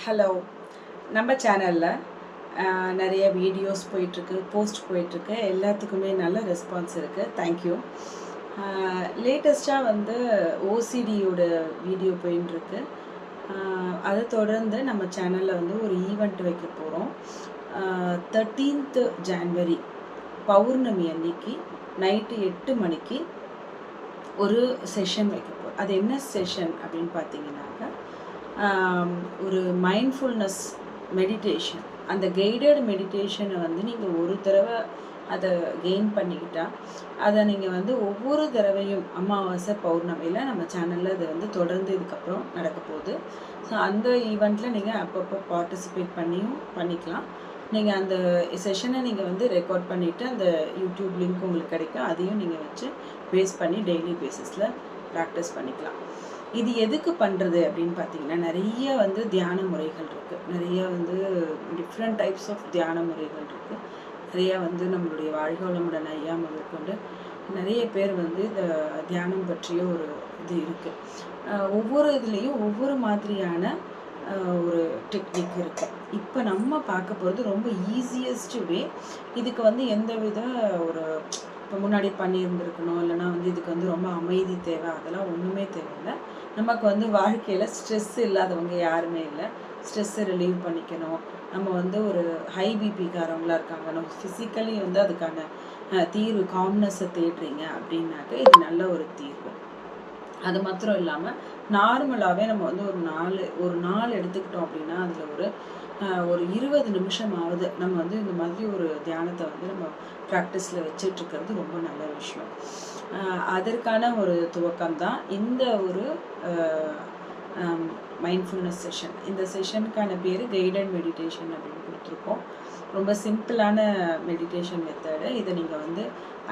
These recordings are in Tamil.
ஹலோ நம்ம சேனலில் நிறைய வீடியோஸ் போயிட்டுருக்கு போஸ்ட் போயிட்டுருக்கு. எல்லாத்துக்குமே நல்ல ரெஸ்பான்ஸ் இருக்குது தேங்க்யூ லேட்டஸ்ட்டாக வந்து ஓசிடியோட வீடியோ போயின்ட்டுருக்கு அதை தொடர்ந்து நம்ம சேனலில் வந்து ஒரு ஈவெண்ட் வைக்க போகிறோம் தேர்ட்டீன்த்து ஜான்வரி பௌர்ணமி அன்னைக்கு நைட்டு எட்டு மணிக்கு ஒரு செஷன் வைக்க போகிறோம் அது என்ன செஷன் அப்படின்னு பார்த்தீங்கன்னாக்கா ஒரு மைண்ட்ஃபுல்னஸ் மெடிடேஷன் அந்த கைடட் மெடிடேஷனை வந்து நீங்கள் ஒரு தடவை அதை கெயின் பண்ணிக்கிட்டால் அதை நீங்கள் வந்து ஒவ்வொரு தடவையும் அமாவாசை பௌர்ணமியில் நம்ம சேனலில் அது வந்து தொடர்ந்து இதுக்கப்புறம் நடக்க போகுது. ஸோ அந்த ஈவெண்ட்டில் நீங்கள் அப்பப்போ பார்ட்டிசிபேட் பண்ணியும் பண்ணிக்கலாம். நீங்கள் அந்த செஷனை நீங்கள் வந்து ரெக்கார்ட் பண்ணிவிட்டு அந்த யூடியூப் லிங்க் உங்களுக்கு கிடைக்கும். அதையும் நீங்கள் வச்சு பேஸ் பண்ணி டெய்லி பேசிஸில் ப்ராக்டிஸ் பண்ணிக்கலாம். இது எதுக்கு பண்ணுறது அப்படின்னு பார்த்தீங்கன்னா நிறைய வந்து தியான முறைகள் இருக்குது நிறைய வந்து டிஃப்ரெண்ட் டைப்ஸ் ஆஃப் தியான முறைகள் இருக்குது நிறைய வந்து நம்மளுடைய வாழ்கோளமுடன் ஐயா முதற்கொண்டு நிறைய பேர் வந்து இந்த தியானம் பற்றிய ஒரு இது இருக்குது ஒவ்வொரு இதுலேயும் ஒவ்வொரு மாதிரியான ஒரு டெக்னிக் இருக்குது இப்போ நம்ம பார்க்க போகிறது ரொம்ப ஈஸியஸ்ட் வே இதுக்கு வந்து எந்த வித ஒரு இப்போ முன்னாடி பண்ணியிருந்துருக்கணும் இல்லைன்னா வந்து இதுக்கு வந்து ரொம்ப அமைதி தேவை அதெல்லாம் ஒன்றுமே தேவையில்லை. நமக்கு வந்து வாழ்க்கையில் ஸ்ட்ரெஸ் இல்லாதவங்க யாருமே இல்லை. ஸ்ட்ரெஸ்ஸை ரிலீவ் பண்ணிக்கணும். நம்ம வந்து ஒரு ஹை பிபிக்காரவங்களாக இருக்காங்க. நம்ம ஃபிசிக்கலி வந்து அதுக்கான தீர்வு காம்னஸை தேடுறீங்க அப்படின்னாக்க இது நல்ல ஒரு தீர்வு. அது மாத்திரம் இல்லாமல் நார்மலாகவே நம்ம வந்து ஒரு நாலு ஒரு நாள் எடுத்துக்கிட்டோம் அப்படின்னா அதில் ஒரு ஒரு இருபது நிமிஷமாவது நம்ம வந்து இந்த மாதிரி ஒரு தியானத்தை வந்து நம்ம ப்ராக்டிஸில் வச்சுட்டு இருக்கிறது ரொம்ப நல்ல விஷயம். அதற்கான ஒரு துவக்கம் தான் இந்த ஒரு மைண்ட்ஃபுல்னஸ் செஷன் இந்த செஷனுக்கான பேர் கைடட் மெடிடேஷன் அப்படின்னு கொடுத்துருக்கோம். ரொம்ப சிம்பிளான மெடிடேஷன் மெத்தடு இதை நீங்கள் வந்து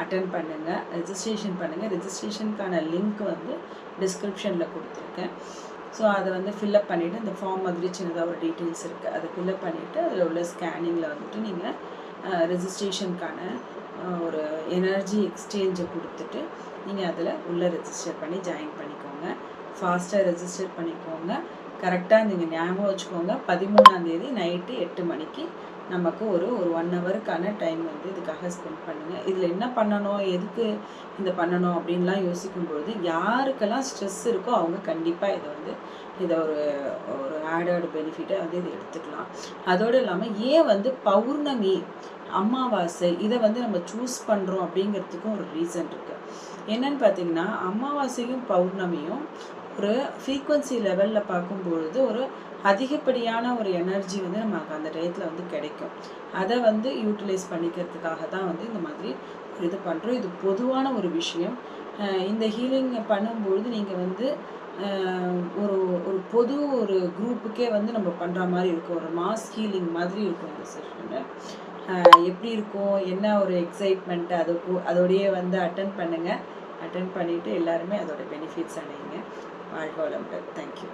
அட்டன் பண்ணுங்கள் ரெஜிஸ்ட்ரேஷன் பண்ணுங்கள் ரெஜிஸ்ட்ரேஷனுக்கான லிங்க் வந்து டிஸ்கிரிப்ஷனில் கொடுத்துருக்கேன். ஸோ அதை வந்து ஃபில்அப் பண்ணிவிட்டு இந்த ஃபார்ம் மாதிரி சின்னதாக ஒரு டீட்டெயில்ஸ் இருக்குது அதை ஃபில்அப் பண்ணிவிட்டு அதில் உள்ள ஸ்கேனிங்கில் வந்துட்டு நீங்கள் ரெஜிஸ்ட்ரேஷனுக்கான ஒரு எனர்ஜி எக்ஸ்சேஞ்சை கொடுத்துட்டு நீங்கள் அதில் உள்ளே ரெஜிஸ்டர் பண்ணி ஜாயின் பண்ணிக்கோங்க. ஃபாஸ்ட்டாக ரெஜிஸ்டர் பண்ணிக்கோங்க. கரெக்டாக நீங்கள் ஞாபகம் வச்சுக்கோங்க. பதிமூணாந்தேதி நைட்டு எட்டு மணிக்கு நமக்கு ஒரு ஒரு ஒன் ஹவருக்கான டைம் வந்து இதுக்காக ஸ்பெண்ட் பண்ணுங்கள் இதில் என்ன பண்ணணும்? எதுக்கு இந்த பண்ணணும்? அப்படின்லாம் யோசிக்கும்பொழுது யாருக்கெல்லாம் ஸ்ட்ரெஸ் இருக்கோ அவங்க கண்டிப்பாக இதை வந்து இதை ஒரு ஒரு ஆடட் பெனிஃபிட்டை வந்து இதை எடுத்துக்கலாம். அதோடு இல்லாமல் ஏன் வந்து பௌர்ணமி அமாவாசை இதை வந்து நம்ம சூஸ் பண்ணுறோம் அப்படிங்கிறதுக்கும் ஒரு ரீசன் இருக்குது என்னன்னு பார்த்தீங்கன்னா அமாவாசையும் பௌர்ணமியும் ஒரு ஃப்ரீக்குவன்சி லெவலில் பார்க்கும்பொழுது ஒரு அதிகப்படியான ஒரு எனர்ஜி வந்து நமக்கு அந்த டயத்தில் வந்து கிடைக்கும். அதை வந்து யூட்டிலைஸ் பண்ணிக்கிறதுக்காக தான் வந்து இந்த மாதிரி ஒரு இது பண்ணுறோம் இது பொதுவான ஒரு விஷயம். இந்த ஹீலிங் பண்ணும்பொழுது நீங்கள் வந்து ஒரு ஒரு பொது ஒரு குரூப்புக்கே வந்து நம்ம பண்ணுற மாதிரி இருக்கும். ஒரு மாஸ் ஹீலிங் மாதிரி இருக்கும் இந்த செஷனு எப்படி இருக்கும்? என்ன ஒரு எக்ஸைட்மெண்ட் அது அதோடையே வந்து அட்டன் பண்ணுங்கள் அட்டன் பண்ணிவிட்டு எல்லாருமே அதோட benefits I'll call. Thank you.